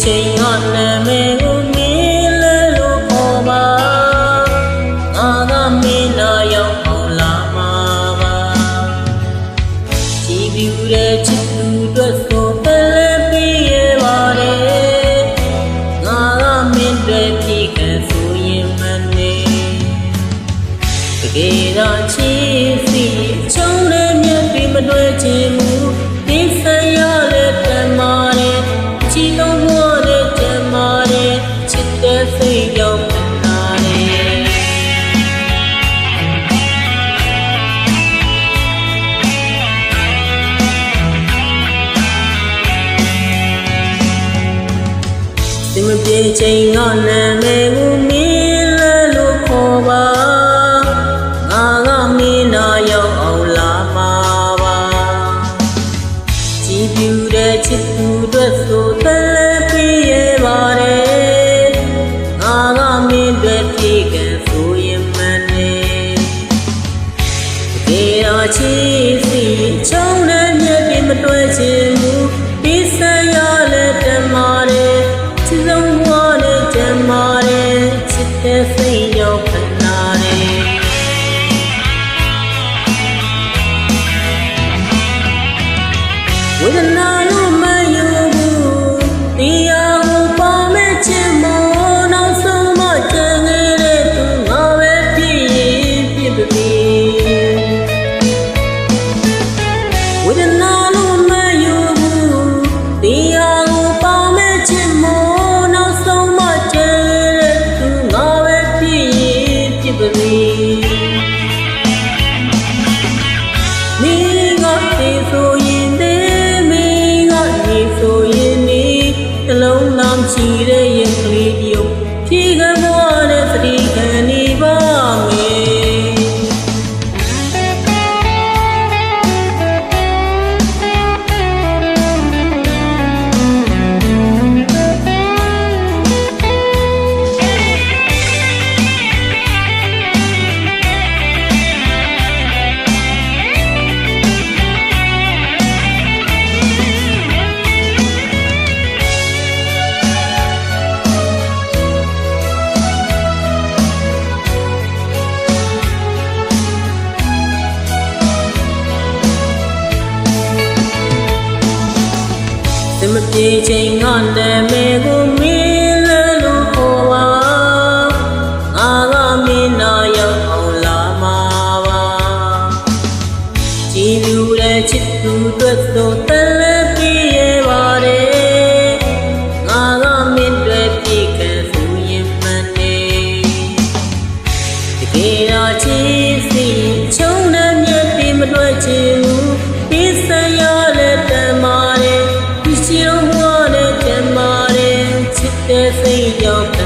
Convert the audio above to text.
ပြေချိန်ကနာမည်ကိုမင်းလဲလို့ခေါ်ပါငါကမင်းနာရောက်အောင်လာမှာပါကြည်ပြူတဲ့ချစ်သူအတွက်ဆိုပလဲပြီးရပါတယ်ငါကမင်းတွေပြေကဆိုရင်မနေတကယ်တော့ချစ်စီချုံနဲ့မြတ်ပြီးမတွေ့ချင်ဘူး ချိန်ကနာမည်ကိုမင်းလဲလို့ခေါ်ပါငါကမင်းနာရောက်အောင်လာမှာပါကြည်ပြူတဲ့ချစ်သူအတွက်ဆိုတလဲပြည့်ရပါတယ်ငါကမင်းတွေပြည့်ကဆိုရင်မနေတကယ်တော့ချစ်စီချုံနဲ့မြတ်ပြီးမတွေ့ချင် စ် လုံးသား ဒီမပြေချိန်ကနာမည်ကိုမင်းလဲလို့ခေါ်ပါအာကမင်းနာရောက်အောင်လာမှာပါကြည်လူတဲ့ချစ်သူအတွက်ဆိုတလဲပြည့်ရပါတယ်ငါကမင်းတွေပြေကံဆိုရင်မနေတကယ်တော့ချစ်စီချုံနဲ့မြတ်ပြီးမတွေ့ချင် ချစ်တဲ့